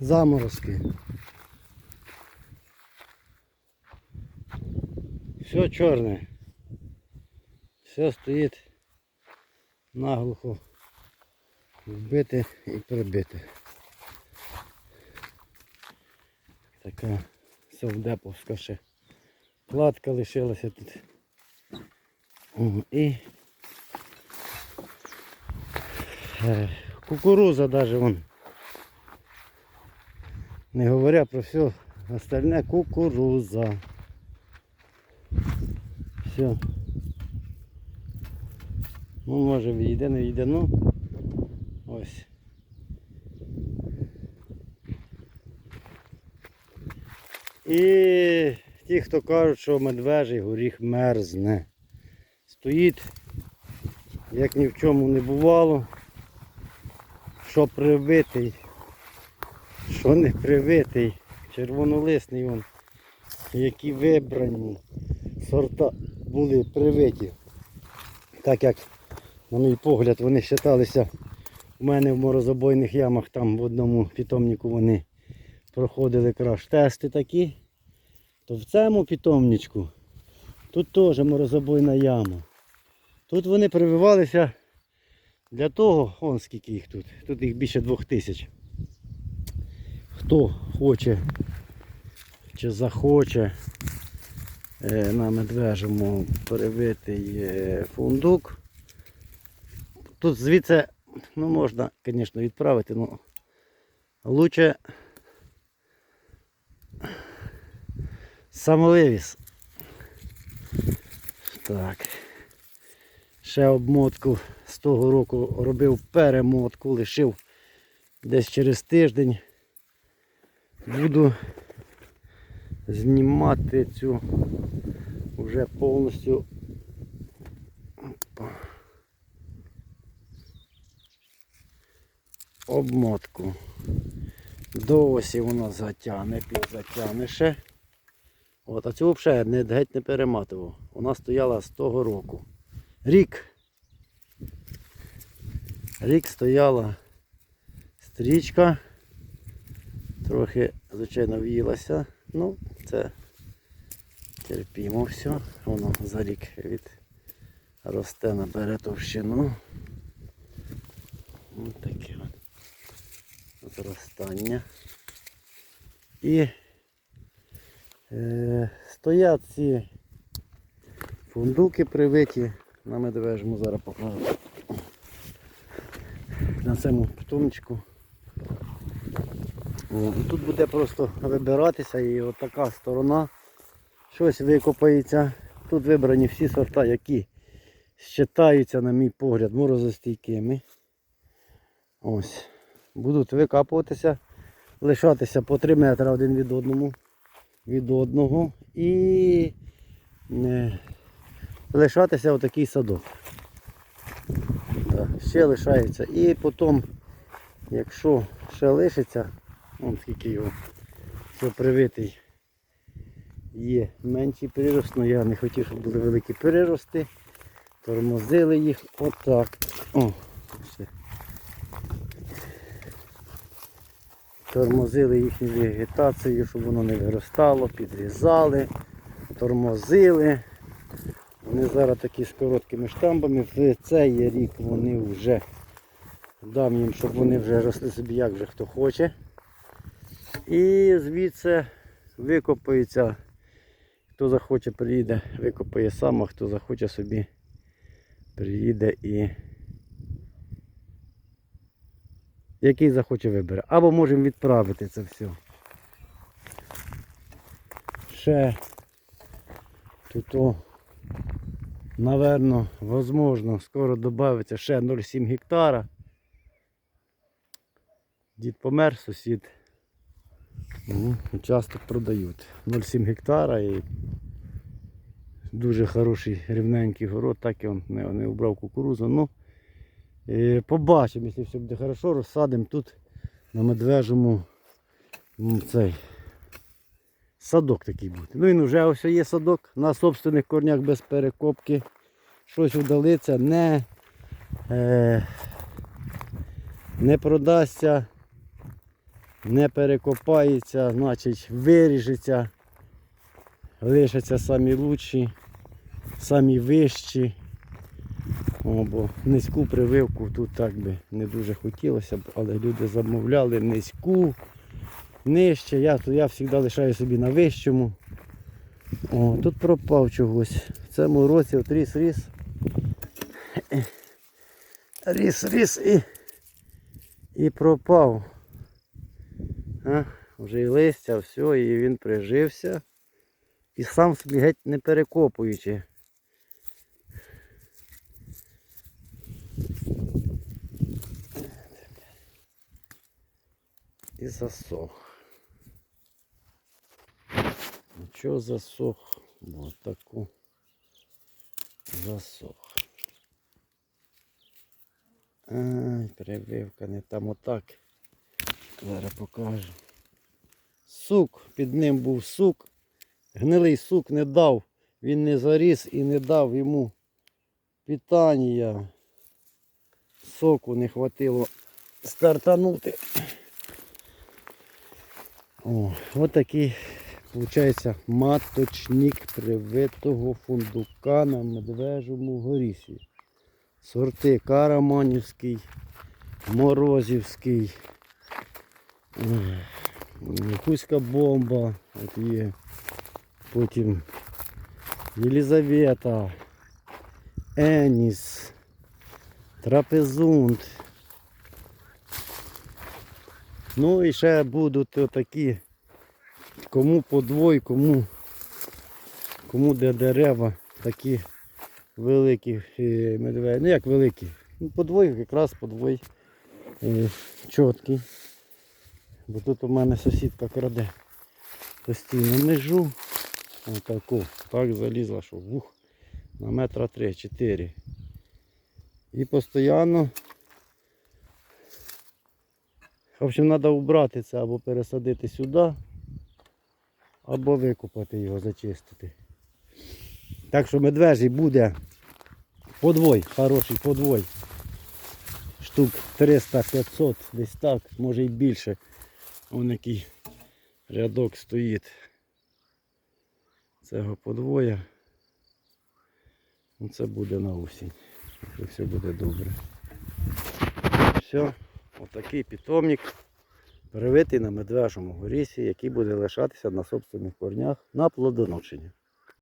заморозки. Все чорне. Все стоїть наглухо вбите і прибите. Така совдеповська ще кладка лишилася тут. О, і е, кукуруза даже вон. Не говоря про все остальне кукуруза. Все. Ну може війде, не війде, ну ось. І ті, хто кажуть, що медвежий горіх мерзне. Стоїть, як ні в чому не бувало. Що привитий, що не привитий, червонолисний вон, які вибрані сорта були привиті. Так як, на мій погляд, вони вважалися у мене в морозобойних ямах, там в одному питомнику вони проходили краш-тести такі, то в цьому питомничку тут теж морозобойна яма. Тут вони прививалися для того, он скільки їх тут, тут їх більше двох тисяч. Хто хоче чи захоче е, на медвежому перевитий е, фундук. Тут звідси ну, можна, звісно, відправити, але лучше самовивіз. Так. Ще обмотку з того року робив перемотку, лишив десь через тиждень. Буду знімати цю вже повністю обмотку. До осі воно затягне, підзатягне ще. От, а цю взагалі геть не перематував. Вона стояла з того року. Рік. Рік стояла стрічка. Трохи, звичайно, в'їлася. Ну, це терпімо все. Воно за рік від росте, набере товщину. Ось таке от зростання. І е, стоять ці фундуки привиті на медвежому, зараз покажу. На цьому птунчику. Тут буде просто вибиратися і от така сторона щось викопається. Тут вибрані всі сорта, які вважаються, на мій погляд, морозостійкими. Ось. Будуть викапуватися, лишатися по 3 метри один від одному від одного і е, лишатися отакий садок. Так, ще лишається. І потім, якщо ще лишиться, вон скільки його все привитий, є менший прирост, але я не хотів, щоб були великі перерости. Тормозили їх отак. О, все. Тормозили їхню вегетацію, щоб воно не виростало, підрізали, тормозили. Вони зараз такі з короткими штамбами. В цей рік вони вже дам їм, щоб вони вже росли собі як вже хто хоче. І звідси викопається, хто захоче приїде, викопає сам, а хто захоче собі приїде і який захоче вибере. Або можемо відправити це все. Ще тут, о, возможно, скоро додається ще 0,7 гектара. Дід помер, сусід. Ну, Участок продають. 0,7 гектара і дуже хороший рівненький город, так він не, не обрав кукурузу. Ну, е, побачимо, якщо все буде хорошо, розсадимо тут на медвежому цей садок такий буде. Ну він вже ось є садок на собственних корнях без перекопки. Щось удалиться, не, е, не продасться. Не перекопається, значить виріжеться, лишаться самі лучші, самі вищі. О, бо низьку прививку тут так би не дуже хотілося б, але люди замовляли низьку, нижче. Я, то я завжди лишаю собі на вищому. О, тут пропав чогось. В цьому році от ріс ріс. Ріс ріс і, і пропав. А, вже і листя, все, і він прижився. І сам собі геть не перекопуючи. І засох. Нічого засох. Ось таку засох. Ай, прививка не там отак. Зараз покажу. Сук, під ним був сук. Гнилий сук не дав. Він не заріс і не дав йому питання. Соку не хватило стартанути. О, отакий, виходить, маточник привитого фундука на медвежому горісі. Сорти Караманівський, Морозівський, ой, бомба, от є. Потім Єлизавета, Еніс, Трапезунд. Ну і ще будуть такі, кому подвой, кому, кому де дерева такі великі е, медведі. Ну як великі? Ну, подвой, якраз подвой е, чіткий. Бо тут у мене сусідка краде постійно межу. Отаку. Так залізла, що вух на метра три-чотири. І постійно в общем, треба убрати це або пересадити сюди, або викопати його, зачистити. Так що медвежий буде подвой, хороший подвой. Штук 300-500, десь так, може і більше. Вон який рядок стоїть. Цього подвоя. Ну, Це буде на осінь. Якщо все буде добре. Все. Отакий питомник привитий на медвежому горісі, який буде лишатися на собственних корнях на плодоношення.